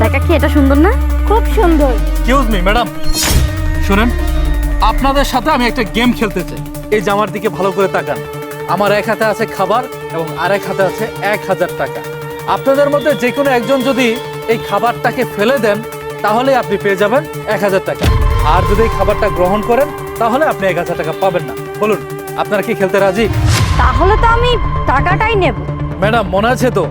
দেখা কি এটা সুন্দর না? খুব সুন্দর। এক্সকিউজ মি ম্যাডাম শুনেন আপনাদের সাথে আমি একটা গেম খেলতে চাই। এই জামার দিকে ভালো করে তাকান। আমার এক হাতে আছে খাবার এবং আরেক হাতে আছে এক হাজার টাকা। আপনাদের মধ্যে যে কোনো একজন যদি এই খাবারটাকে ফেলে দেন তাহলে আপনি পেয়ে যাবেন এক হাজার টাকা। আর যদি এই খাবারটা গ্রহণ করেন তাহলে আপনি এক হাজার টাকা পাবেন না। বলুন আপনারা কি খেলতে রাজি? তাহলে তো আমি টাকাটাই নেব। ম্যাডাম মনে আছে তো?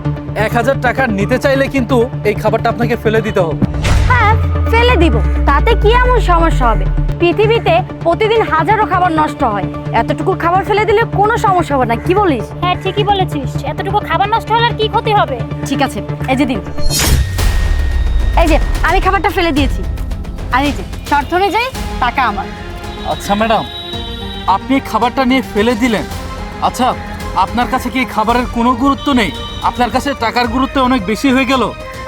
এক হাজার টাকা নিতে চাইলে কিন্তু এই খাবারটা আপনাকে ফেলে দিতে হবে। হ্যাঁ ফেলে দিব। তাতে কি এমন সমস্যা হবে? পৃথিবীতে প্রতিদিন হাজারো খাবার নষ্ট হয়। এতটুকু খাবার ফেলে দিলে কোনো সমস্যা হবে না কি বলিস? হ্যাঁ ঠিকই বলেছিস। এতটুকু খাবার নষ্ট হলে আর কি ক্ষতি হবে? ঠিক আছে এই যে দিন। এই যে আমি খাবারটা ফেলে দিয়েছি। আর এই যে শর্ত অনুযায়ী টাকা আমার। আচ্ছা ম্যাডাম আপনি খাবারটা নিয়ে ফেলে দিলেন। আচ্ছা আপনার কাছে কি খাবারের কোনো গুরুত্ব নেই? আপনার কাছে টাকার গুরুত্ব অনেক বেশি হয়ে গেল।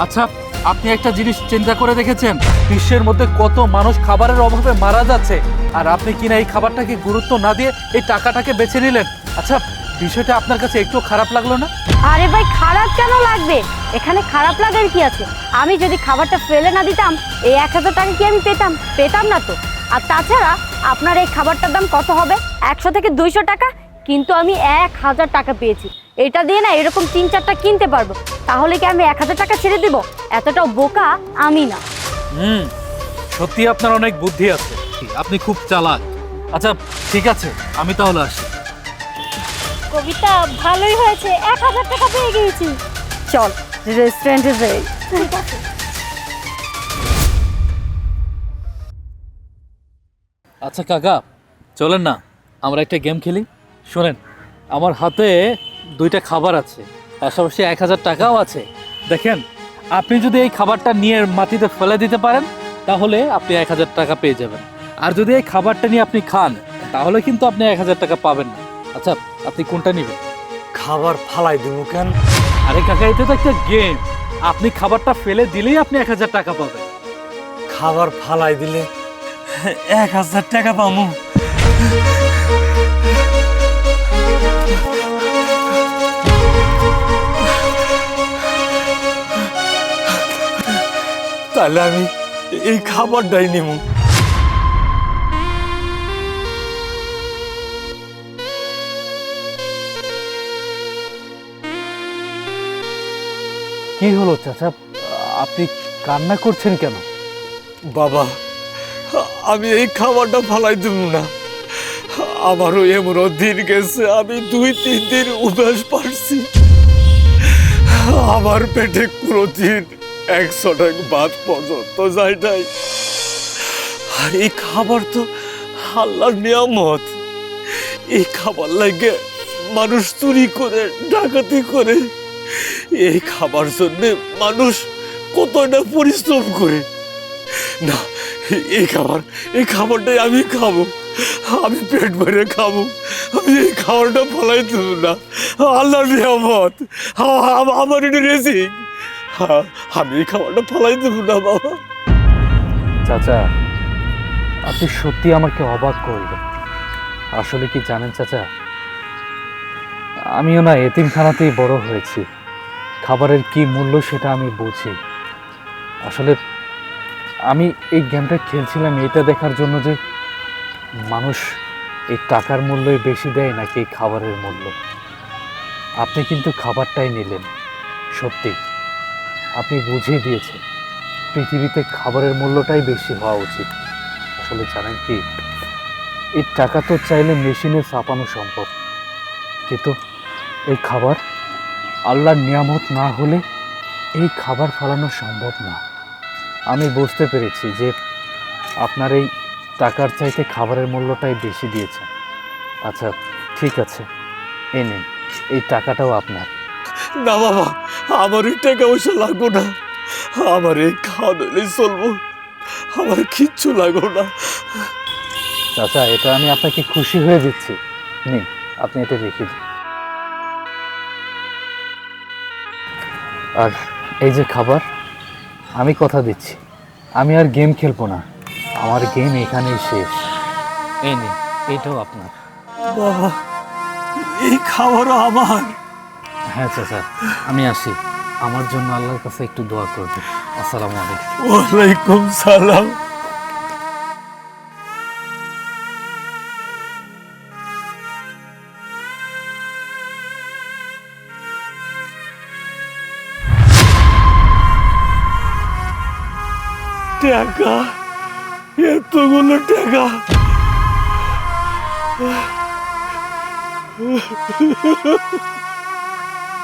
আচ্ছা আপনি একটা জিনিস চিন্তা করে দেখেছেন? বিশ্বের মধ্যে কত মানুষ খাবারের অভাবে মারা যাচ্ছে। আর আপনি কিনা এই খাবারটাকে গুরুত্ব না দিয়ে এই টাকাটাকে বেছে নিলেন। আচ্ছা বিষয়টা আপনার কাছে একটু খারাপ লাগল না? আরে ভাই, খারাপ কেন লাগবে? এখানে খারাপ লাগার কি আছে? আমি যদি খাবারটা ফেলে না দিতাম, এই এক হাজার টাকা কি আমি পেতাম? পেতাম না তো। আর তাছাড়া, আপনার এই খাবারটার দাম কত হবে? একশো থেকে দুইশো টাকা? কিন্তু আমি এক হাজার টাকা পেয়েছি। এটা দিয়ে না এরকম তিন চারটা কিনতে পারব। তাহলে কি আমি এক হাজার টাকা ছেড়ে দেবো? এতটাও বোকা আমি না। হুম সত্যি আপনার অনেক বুদ্ধি আছে। আপনি খুব চালাক। আচ্ছা ঠিক আছে আমি তাহলে আসি। কবিতা ভালোই হয়েছে। এক হাজার টাকা পেয়ে গিয়েছি। চল রেস্টুরেন্টে যাই। ঠিক আছে। আচ্ছা কাকা চলেন না। আমরা একটা গেম খেলি। শোনেন আমার হাতে দুইটা খাবার আছে পাশাপাশি এক হাজার টাকাও আছে। দেখেন আপনি যদি এই খাবারটা নিয়ে মাটিতে ফেলে দিতে পারেন তাহলে আপনি এক হাজার টাকা পেয়ে যাবেন। আর যদি এই খাবারটা নিয়ে আপনি খান তাহলে কিন্তু আপনি এক হাজার টাকা পাবেন না। আচ্ছা আপনি কোনটা নেবেন? খাবার ফালাই দেবো কেন? আরে কাকা এটা তো একটা গেম আপনি খাবারটা ফেলে দিলেই আপনি এক হাজার টাকা পাবেন। খাবার ফালাই দিলে এক হাজার টাকা পামু। তাহলে আমি এই খাবারটাই নেব। কি হলো চাচা? আপনি কান্না করছেন কেন? বাবা আমি এই খাবারটা ফালাই দেব না। আমারও এমন দিন গেছে আমি দুই তিন দিন উপাস পারছি। আমার পেটে কোনোদিন একশো টাকা ভাত পর্যন্ত যায় নাই। আর এই খাবার তো আল্লাহর নিয়ামত। এই খাবার লাগে মানুষ চুরি করে, ডাকাতি করে। এই খাবার জন্য মানুষ কত কতটা পরিশ্রম করে। না, এই খাবার, এই খাবারটাই আমি খাব। আমি পেট ভরে খাব। আমি এই খাবারটা ফলাই দেবো না। আল্লাহ নিয়ামত। আমার এটা রেসিক আমি এই খাবারটা ফলাই দেবো না, বাবা। চাচা, আপনি সত্যি আমাকে অবাক করলেন। আসলে কি জানেন চাচা? আমিও না এতিমখানাতেই বড় হয়েছি। খাবারের কি মূল্য সেটা আমি বুঝি। আসলে আমি এই গেমটা খেলছিলাম, এটা দেখার জন্য যে মানুষ এই টাকার মূল্যই বেশি দেয় নাকি খাবারের মূল্য? আপনি কিন্তু খাবারটাই নিলেন, সত্যি। আপনি বুঝিয়ে দিয়েছেন। পৃথিবীতে খাবারের মূল্যটাই বেশি হওয়া উচিত। আসলে জানেন কি, এই টাকা তো চাইলে মেশিনে চাপানো সম্ভব। কিন্তু এই খাবার আল্লাহর নিয়ামত না হলে এই খাবার ফলানো সম্ভব না। আমি বুঝতে পেরেছি যে আপনার এই টাকার চাইতে খাবারের মূল্যটাই বেশি দিয়েছে আচ্ছা ঠিক আছে। এই নিন, এই টাকাটাও আপনার। না বাবা আমার এই টাকা পয়সা লাগবো না। আমার এই খাওয়া দিলেই চলবো। আমার কিচ্ছু লাগবো না। চাচা এটা আমি আপনাকে খুশি হয়ে দিচ্ছি। নিন আপনি এটা রেখে দিন। আর এই যে খাবার আমি কথা দিচ্ছি। আমি আর গেম খেলব না। আমার গেম এখানেই শেষ। এই নিন এটাও আপনার। বাবা এই খাবারও আমার। হ্যাঁ চাচা, আমি আসি। আমার জন্য আল্লাহর কাছে একটু দোয়া করবে আসসালামু আলাইকুম। ওয়ালাইকুম সালাম। টাকা, এতগুলো টাকা।